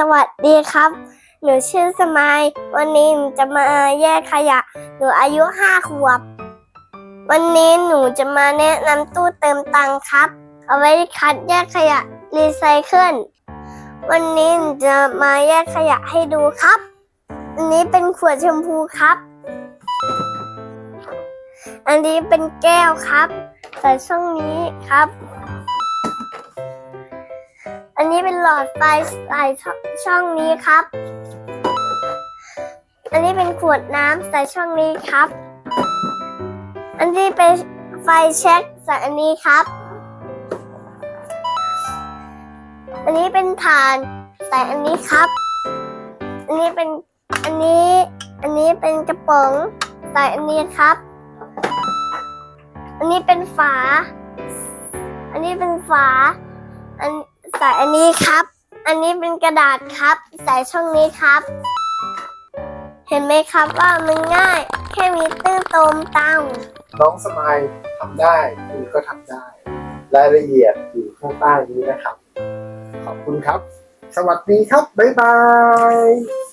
สวัสดีครับ หนูชื่อสมาย วันนี้หนูจะมาแยกขยะ หนูอายุห้าขวบ วันนี้หนูจะมาแนะนำตู้เติมตังค์ครับ เอาไว้คัดแยกขยะรีไซเคิล วันนี้หนูจะมาแยกขยะให้ดูครับ อันนี้เป็นขวดชมพูครับ อันนี้เป็นแก้วครับ ใส่ช่องนี้ครับ นนี้เป็นหลอดไฟใส่ช่องนี้ครับ อันนี้เป็นขวดน้ำใส่ช่องนี้ครับ อันนี้เป็นไฟเช็คใส่อันนี้ครับ อันนี้เป็นฐานใส่อันนี้ครับ อันนี้เป็น อันนี้ อันนี้เป็นกระป๋องใส่อันนี้ครับ อันนี้เป็นฝา อันนี้เป็นฝาอัน ใส่อันนี้ครับ อันนี้เป็นกระดาษครับ ใส่ช่องนี้ครับ เห็นไหมครับว่ามันง่าย แค่มีตื้อตมตังน้องสมายทำได้คุณก็ทำได้ รายละเอียดอยู่ข้างใต้นี้นะครับ ขอบคุณครับ สวัสดีครับ บ๊ายบาย